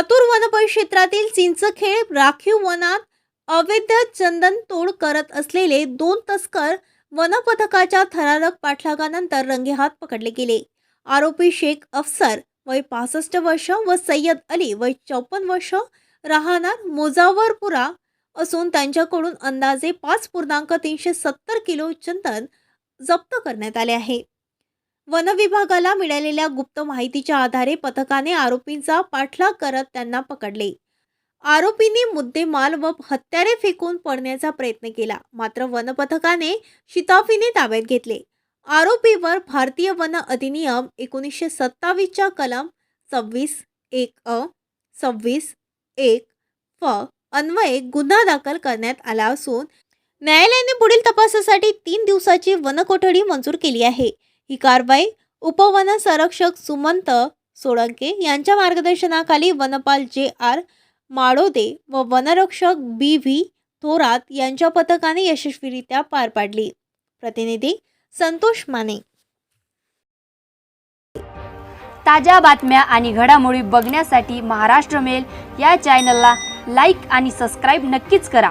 लातूर वनपरिक्षेत्रातील चिंचखेड राखीव वनात अवैध चंदन तोड करत असलेले दोन तस्कर वनपथकाच्या थरारक पाठलागानंतर रंगेहात पकडले गेले. आरोपी शेख अफसर वय पासष्ट वर्ष व सय्यद अली वय चौपन्न वर्ष राहणार मुजावरपुरा असून त्यांच्याकडून अंदाजे पाच पूर्णांक तीनशे सत्तर किलो चंदन जप्त करण्यात आले आहे. वन विभागाला मिळालेल्या गुप्त माहितीच्या आधारे पथकाने आरोपींचा पाठलाग करत त्यांना पकडले. आरोपींनी मुद्देमाल व हत्यारे फेकून पडण्याचा प्रयत्न केला मात्र वनपथकाने शिताफीने ताब्यात घेतले. आरोपीवर भारतीय वन अधिनियम एकोणीसशे सत्तावीसच्या कलम सव्वीस एक अ सव्वीस एक फ अन्वये गुन्हा दाखल करण्यात आला असून न्यायालयाने पुढील तपासासाठी तीन दिवसाची वनकोठडी मंजूर केली आहे. ही कारवाई उपवन संरक्षक सुमंत सोळंके यांच्या मार्गदर्शनाखाली वनपाल जे आर माडोदे व वनरक्षक बी व्ही थोरात यांच्या पथकाने यशस्वीरित्या पार पाडली. प्रतिनिधी संतोष माने. ताज्या बातम्या आणि घडामोडी बघण्यासाठी महाराष्ट्र मेल या चॅनलला लाईक आणि सबस्क्राईब नक्कीच करा.